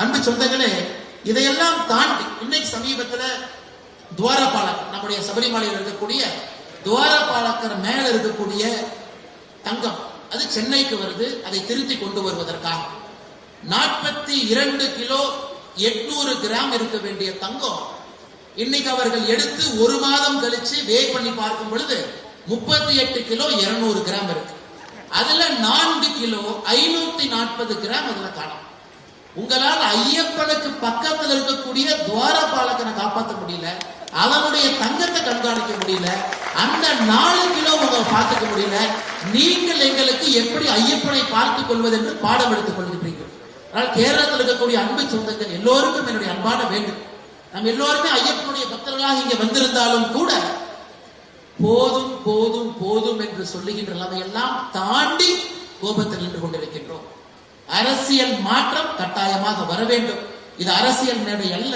அன்பு சொந்தங்களே இதையெல்லாம் தாண்டி இன்னைக்கு சமீபத்துல துவாரபாலகர் நம்முடைய சபரிமலையில் இருக்கக்கூடிய துவாரபாலகர் மேல இருக்கக்கூடிய தங்கம் அது சென்னைக்கு வருது அதை திருத்தி கொண்டு வருவதற்காக. நாற்பத்தி இரண்டு கிலோ எட்நூறு கிராம் இருக்க வேண்டிய தங்கம் இன்னைக்கு அவர்கள் எடுத்து ஒரு மாதம் கழிச்சு வே பண்ணி பார்க்கும் பொழுது முப்பத்தி எட்டு கிலோ இருநூறு கிராம் இருக்கு. அதுல நான்கு கிலோ ஐநூத்தி நாற்பது கிராம் அதுல காணும். உங்களால் ஐயப்பனுக்கு பக்கத்துல இருக்கக்கூடிய துவாரபாலகனை காப்பாற்ற முடியல அவனுடைய தங்கத்தை கண்காணிக்க முடியல அந்த நாலு கிலோ உங்களை பார்த்துக்க முடியல நீங்கள் எங்களுக்கு எப்படி ஐயப்பனை பார்த்துக் கொள்வது என்று பாடம் எடுத்துக் கொள்கின்றீர்கள். ஆனால் கேரளத்தில் இருக்கக்கூடிய அன்பு சொந்தங்கள் எல்லோருக்கும் என்னுடைய அன்பான வேண்டும் நம்ம எல்லோருமே ஐயப்பனுடைய பக்தர்களாக இங்க வந்திருந்தாலும் கூட போதும் போதும் போதும் என்று சொல்லுகின்ற நிலைமையெல்லாம் தாண்டி கோபத்தில் நின்று கொண்டிருக்கின்றோம். அரசியல் மாற்றம் கட்டாயமாக வர வேண்டும். இது அரசியல் மேடை அல்ல